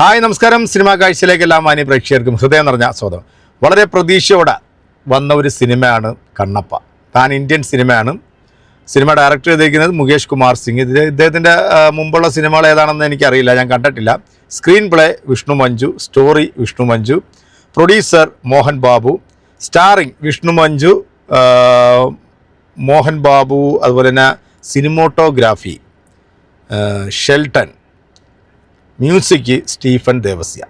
Hi നമസ്കാരം. Cinema കാഴ്ചയിലേക്ക് എല്ലാ മാന്യ പ്രേക്ഷകർക്കും ഹൃദയം നിറഞ്ഞ സ്വാഗതം വളരെ പ്രതീക്ഷയോടെ വന്ന ഒരു സിനിമയാണ് കണ്ണപ്പ. താൻ ഇന്ത്യൻ സിനിമയാണ്. സിനിമ ഡയറക്ടർ ചെയ്തിരിക്കുന്നത് മുകേഷ് കുമാർ സിംഗ്. ഇത് ഇദ്ദേഹത്തിന്റെ മുമ്പുള്ള സിനിമകൾ ഏതാണെന്ന് എനിക്കറിയില്ല ഞാൻ കണ്ടിട്ടില്ല. Screenplay Vishnu Manju story Vishnu Manju producer Mohan Babu starring Vishnu Manju Mohan Babu അതുപോലെ തന്നെ cinematography Sheldon music Stephen Devassy.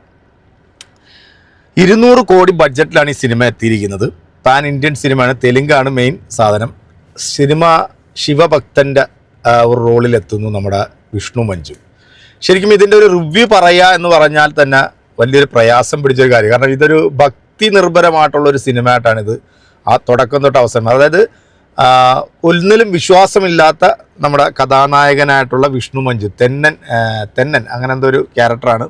ഇരുന്നൂറ് കോടി ബഡ്ജറ്റിലാണ് ഈ സിനിമ എത്തിയിരിക്കുന്നത്. പാൻ ഇന്ത്യൻ സിനിമയാണ് തെലുങ്കാണ് മെയിൻ സാധനം. സിനിമ ശിവഭക്തന്റെ ഒരു റോളിലെത്തുന്നു നമ്മുടെ വിഷ്ണു മഞ്ജു. ശരിക്കും ഇതിന്റെ ഒരു റിവ്യൂ പറയുക എന്ന് പറഞ്ഞാൽ തന്നെ വലിയൊരു പ്രയാസം പിടിച്ചൊരു കാര്യം. കാരണം ഇതൊരു ഭക്തി നിർഭരമായിട്ടുള്ള ഒരു സിനിമയായിട്ടാണിത് ആ തുടക്കം തൊട്ട് അവസാനം. അതായത് ഒന്നിലും വിശ്വാസമില്ലാത്ത നമ്മുടെ കഥാനായകനായിട്ടുള്ള വിഷ്ണു മഞ്ജു തെന്നൻ തെന്നൻ അങ്ങനെ എന്തോ ഒരു ക്യാരക്ടറാണ്.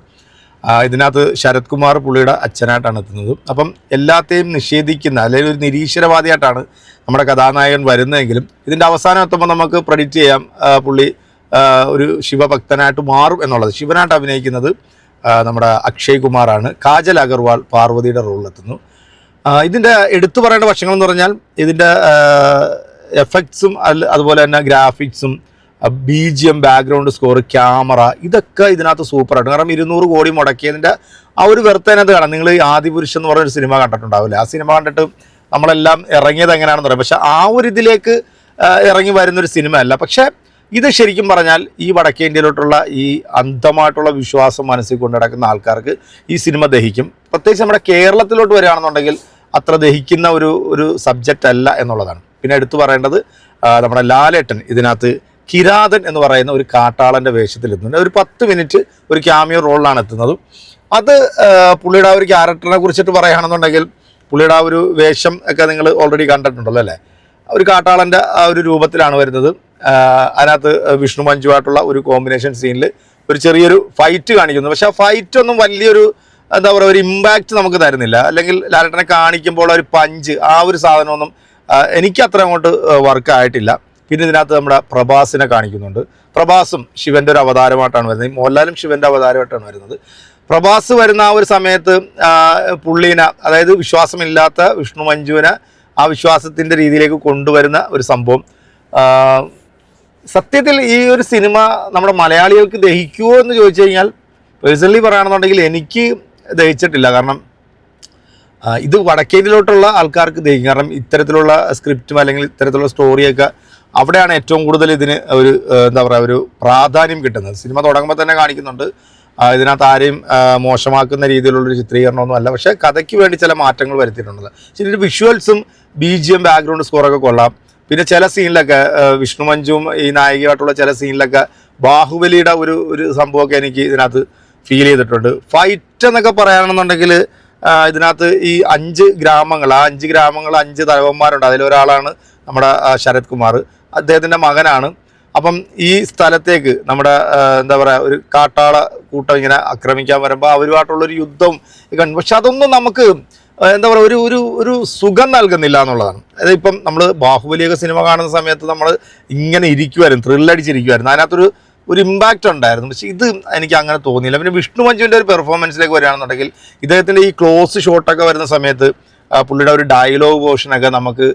ഇതിനകത്ത് ശരത് കുമാർ പുള്ളിയുടെ അച്ഛനായിട്ടാണ് എത്തുന്നത്. അപ്പം എല്ലാത്തെയും നിഷേധിക്കുന്ന അല്ലെങ്കിൽ ഒരു നിരീശ്വരവാദിയായിട്ടാണ് നമ്മുടെ കഥാനായകൻ വരുന്നതെങ്കിലും ഇതിന്റെ അവസാനം എത്തുമ്പോൾ നമുക്ക് പ്രഡിക്റ്റ് ചെയ്യാം പുള്ളി ഒരു ശിവഭക്തനായിട്ട് മാറും എന്നുള്ളത്. ശിവനായിട്ട് അഭിനയിക്കുന്നത് നമ്മുടെ അക്ഷയ് കുമാറാണ്. കാജൽ അഗർവാൾ പാർവതിയുടെ റോളിലെത്തുന്നു ഇതിന്റെ എടുത്തു പറയേണ്ട വശങ്ങൾ എന്ന് പറഞ്ഞാൽ ഇതിന്റെ എഫക്ട്സും അതുപോലെ തന്നെ ഗ്രാഫിക്സും B G M background score camera ഇതൊക്കെ ഇതിനകത്ത് സൂപ്പറായിട്ട് കാരണം ഇരുന്നൂറ് കോടി മുടക്കിയതിന്റെ ആ ഒരു വെറുത്തതിനകത്ത് കാണാം. നിങ്ങൾ ആദിപുരുഷൻ എന്ന് പറഞ്ഞൊരു സിനിമ കണ്ടിട്ടുണ്ടാവില്ല? ആ സിനിമ കണ്ടിട്ട് നമ്മളെല്ലാം ഇറങ്ങിയത് എങ്ങനെയാണെന്ന് പറയാം. പക്ഷെ ആ ഒരു ഇതിലേക്ക് ഇറങ്ങി വരുന്നൊരു സിനിമ അല്ല. പക്ഷേ ഇത് ശരിക്കും പറഞ്ഞാൽ ഈ വടക്കേ ഇന്ത്യയിലോട്ടുള്ള ഈ അന്ധമായിട്ടുള്ള വിശ്വാസം മനസ്സിൽ കൊണ്ട് നടക്കുന്ന ആൾക്കാർക്ക് ഈ സിനിമ ദഹിക്കും. പ്രത്യേകിച്ച് നമ്മുടെ കേരളത്തിലോട്ട് വരികയാണെന്നുണ്ടെങ്കിൽ അത്ര ദഹിക്കുന്ന ഒരു ഒരു സബ്ജക്റ്റ് അല്ല എന്നുള്ളതാണ്. പിന്നെ എടുത്തു പറയേണ്ടത് നമ്മുടെ ലാലേട്ടൻ ഇതിനകത്ത് കിരാതൻ എന്ന് പറയുന്ന ഒരു കാട്ടാളന്റെ വേഷത്തിൽ എത്തുന്നുണ്ട്. ഒരു പത്ത് മിനിറ്റ് ഒരു ക്യാമിയോ റോളിലാണ് എത്തുന്നത്. അത് പുള്ളിയുടെ ഒരു ക്യാരക്ടറിനെ കുറിച്ചിട്ട് പറയുകയാണെന്നുണ്ടെങ്കിൽ പുള്ളിയുടെ ആ ഒരു വേഷം ഒക്കെ നിങ്ങൾ ഓൾറെഡി കണ്ടിട്ടുണ്ടല്ലോ അല്ലേ? ഒരു കാട്ടാളന്റെ ആ ഒരു രൂപത്തിലാണ് വരുന്നത്. അതിനകത്ത് വിഷ്ണു മഞ്ജുവായിട്ടുള്ള ഒരു കോമ്പിനേഷൻ സീനിൽ ഒരു ചെറിയൊരു ഫൈറ്റ് കാണിക്കുന്നു. പക്ഷെ ആ ഫൈറ്റ് ഒന്നും വലിയൊരു എന്താ പറയുക ഒരു ഇമ്പാക്റ്റ് നമുക്ക് തരുന്നില്ല. അല്ലെങ്കിൽ ലാലട്ടനെ കാണിക്കുമ്പോൾ ഒരു പഞ്ച് ആ ഒരു സാധനമൊന്നും എനിക്ക് അത്ര അങ്ങോട്ട് വർക്ക് ആയിട്ടില്ല. പിന്നെ ഇതിനകത്ത് നമ്മുടെ പ്രഭാസിനെ കാണിക്കുന്നുണ്ട്. പ്രഭാസും ശിവന്റെ ഒരു അവതാരമായിട്ടാണ് വരുന്നത്. മോഹൻലാലും ശിവന്റെ അവതാരമായിട്ടാണ് വരുന്നത്. പ്രഭാസ് വരുന്ന ആ ഒരു സമയത്ത് പുള്ളീനെ അതായത് വിശ്വാസമില്ലാത്ത വിഷ്ണു മഞ്ജുവിനെ ആ വിശ്വാസത്തിന്റെ രീതിയിലേക്ക് കൊണ്ടുവരുന്ന ഒരു സംഭവം സത്യത്തിൽ ഈ ഒരു സിനിമ നമ്മുടെ മലയാളികൾക്ക് ദഹിക്കുമോ എന്ന് ചോദിച്ചു കഴിഞ്ഞാൽ പേഴ്സണലി പറയുകയാണെന്നുണ്ടെങ്കിൽ എനിക്ക് ദഹിച്ചിട്ടില്ല. കാരണം ഇത് വടക്കേതിലോട്ടുള്ള ആൾക്കാർക്ക് ദഹിക്കും. കാരണം ഇത്തരത്തിലുള്ള സ്ക്രിപ്റ്റും അല്ലെങ്കിൽ ഇത്തരത്തിലുള്ള സ്റ്റോറിയൊക്കെ അവിടെയാണ് ഏറ്റവും കൂടുതൽ ഇതിന് ഒരു എന്താ പറയുക ഒരു പ്രാധാന്യം കിട്ടുന്നത്. സിനിമ തുടങ്ങുമ്പോൾ തന്നെ കാണിക്കുന്നുണ്ട്. ഇതിനകത്ത് ആരെയും മോശമാക്കുന്ന രീതിയിലുള്ളൊരു ചിത്രീകരണമൊന്നും അല്ല. പക്ഷേ കഥയ്ക്ക് വേണ്ടി ചില മാറ്റങ്ങൾ വരുത്തിയിട്ടുണ്ടല്ലോ. ശരി വിഷ്വൽസും ബി ജി എം ബാക്ക്ഗ്രൗണ്ട് സ്കോറൊക്കെ കൊള്ളാം. പിന്നെ ചില സീനിലൊക്കെ വിഷ്ണു മഞ്ജുവും ഈ നായികയായിട്ടുള്ള ചില സീനിലൊക്കെ ബാഹുബലിയുടെ ഒരു ഒരു സംഭവമൊക്കെ എനിക്ക് ഇതിനകത്ത് ഫീൽ ചെയ്തിട്ടുണ്ട്. ഫൈറ്റ് എന്നൊക്കെ പറയുകയാണെന്നുണ്ടെങ്കിൽ ഇതിനകത്ത് ഈ അഞ്ച് ഗ്രാമങ്ങൾ ആ അഞ്ച് ഗ്രാമങ്ങൾ അഞ്ച് തലവന്മാരുണ്ട്. അതിലൊരാളാണ് നമ്മുടെ ശരത് കുമാർ. അദ്ദേഹത്തിന്റെ മകനാണ്. അപ്പം ഈ സ്ഥലത്തേക്ക് നമ്മുടെ എന്താ പറയുക ഒരു കാട്ടാള കൂട്ടം ഇങ്ങനെ ആക്രമിക്കാൻ വരുമ്പോൾ അവരുമായിട്ടുള്ളൊരു യുദ്ധം പക്ഷെ അതൊന്നും നമുക്ക് എന്താ പറയുക ഒരു ഒരു ഒരു സുഖം നൽകുന്നില്ല എന്നുള്ളതാണ്. അതായത് ഇപ്പം നമ്മൾ ബാഹുബലിയൊക്കെ സിനിമ കാണുന്ന സമയത്ത് നമ്മൾ ഇങ്ങനെ ഇരിക്കുമായിരുന്നു ത്രില്ലടിച്ചിരിക്കുമായിരുന്നു അതിനകത്തൊരു ഒരു ഇമ്പാക്റ്റ് ഉണ്ടായിരുന്നു. പക്ഷേ ഇത് എനിക്ക് അങ്ങനെ തോന്നിയില്ല. പിന്നെ വിഷ്ണു മഞ്ജുവിന്റെ ഒരു പെർഫോമൻസിലേക്ക് വരികയാണെന്നുണ്ടെങ്കിൽ ഇദ്ദേഹത്തിന്റെ ഈ ക്ലോസ് ഷോട്ടൊക്കെ വരുന്ന സമയത്ത് പുള്ളിയുടെ ഒരു ഡയലോഗ് പോർഷനൊക്കെ നമുക്ക്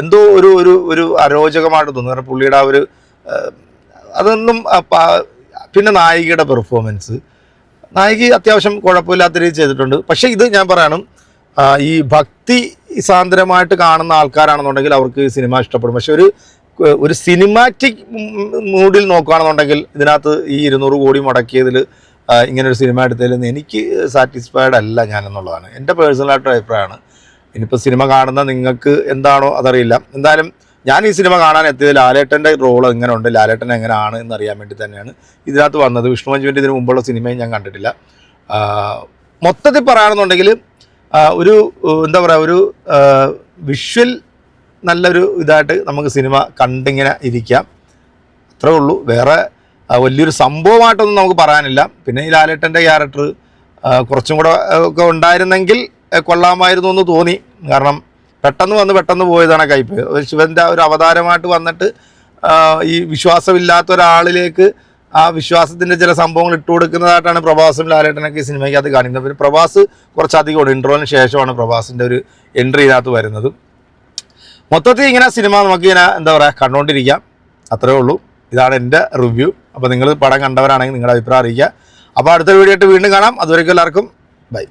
എന്തോ ഒരു ഒരു ഒരു അരോചകമായിട്ട് തോന്നുന്നു. കാരണം പുള്ളിയുടെ ആ ഒരു അതൊന്നും പിന്നെ നായികയുടെ പെർഫോമൻസ് നായിക അത്യാവശ്യം കുഴപ്പമില്ലാത്ത രീതിയിൽ ചെയ്തിട്ടുണ്ട്. പക്ഷേ ഇത് ഞാൻ പറയണം ഈ ഭക്തി സാന്ദ്രമായിട്ട് കാണുന്ന ആൾക്കാരാണെന്നുണ്ടെങ്കിൽ അവർക്ക് സിനിമ ഇഷ്ടപ്പെടും. പക്ഷെ ഒരു ഒരു സിനിമാറ്റിക് മൂഡിൽ നോക്കുകയാണെന്നുണ്ടെങ്കിൽ ഇതിനകത്ത് ഈ ഇരുന്നൂറ് കോടി മുടക്കിയതിൽ ഇങ്ങനെ ഒരു സിനിമ എടുത്തതിൽ എനിക്ക് സാറ്റിസ്ഫൈഡ് അല്ല ഞാൻ എന്നുള്ളതാണ് എന്റെ പേഴ്സണലായിട്ടൊരു അഭിപ്രായമാണ്. ഇനിയിപ്പോൾ സിനിമ കാണുന്ന നിങ്ങൾക്ക് എന്താണോ അതറിയില്ല. എന്തായാലും ഞാൻ ഈ സിനിമ കാണാൻ എത്തിയത് ലാലേട്ടന്റെ റോൾ എങ്ങനെ ഉണ്ട് ലാലേട്ടൻ എങ്ങനെയാണ് എന്നറിയാൻ വേണ്ടി തന്നെയാണ്. ഇതിനകത്ത് വന്നത് വിഷ്ണു മഞ്ജുവിന്റെ ഇതിന് മുമ്പുള്ള സിനിമയും ഞാൻ കണ്ടിട്ടില്ല. മൊത്തത്തിൽ പറയുകയാണെന്നുണ്ടെങ്കിൽ ഒരു എന്താ പറയുക ഒരു വിഷ്വൽ നല്ലൊരു ഇതായിട്ട് നമുക്ക് സിനിമ കണ്ടിങ്ങനെ ഇരിക്കാം. അത്രേ ഉള്ളൂ. വേറെ വലിയൊരു സംഭവമായിട്ടൊന്നും നമുക്ക് പറയാനില്ല. പിന്നെ ഈ ലാലേട്ടന്റെ ക്യാരക്ടർ കുറച്ചും കൂടെ ഒക്കെ ഉണ്ടായിരുന്നെങ്കിൽ കൊള്ളാമായിരുന്നു എന്ന് തോന്നി. കാരണം പെട്ടെന്ന് വന്ന് പെട്ടെന്ന് പോയതാണ് കയ്പ് ശിവന്റെ ഒരു അവതാരമായിട്ട് വന്നിട്ട് ഈ വിശ്വാസമില്ലാത്ത ഒരാളിലേക്ക് ആ വിശ്വാസത്തിന്റെ ചില സംഭവങ്ങൾ ഇട്ടു കൊടുക്കുന്നതായിട്ടാണ് പ്രഭാസും ലാലേട്ടനൊക്കെ ഈ സിനിമയ്ക്കകത്ത് കാണിക്കുന്നത്. പിന്നെ പ്രഭാസ് കുറച്ചധികം ഇൻട്രോന് ശേഷമാണ് പ്രഭാസിന്റെ ഒരു എൻട്രി ഇതിനകത്ത് വരുന്നത്. മൊത്തത്തിൽ ഇങ്ങനെ സിനിമ നമുക്ക് ഇങ്ങനെ എന്താ പറയുക കണ്ടുകൊണ്ടിരിക്കാം അത്രേ ഉള്ളൂ. ഇതാണ് എന്റെ റിവ്യൂ. അപ്പോൾ നിങ്ങൾ പടം കണ്ടവരാണെങ്കിൽ നിങ്ങളുടെ അഭിപ്രായം അറിയിക്കുക. അപ്പോൾ അടുത്ത വീഡിയോ ആയിട്ട് വീണ്ടും കാണാം. അതുവരെയ്ക്കും എല്ലാവർക്കും ബൈ.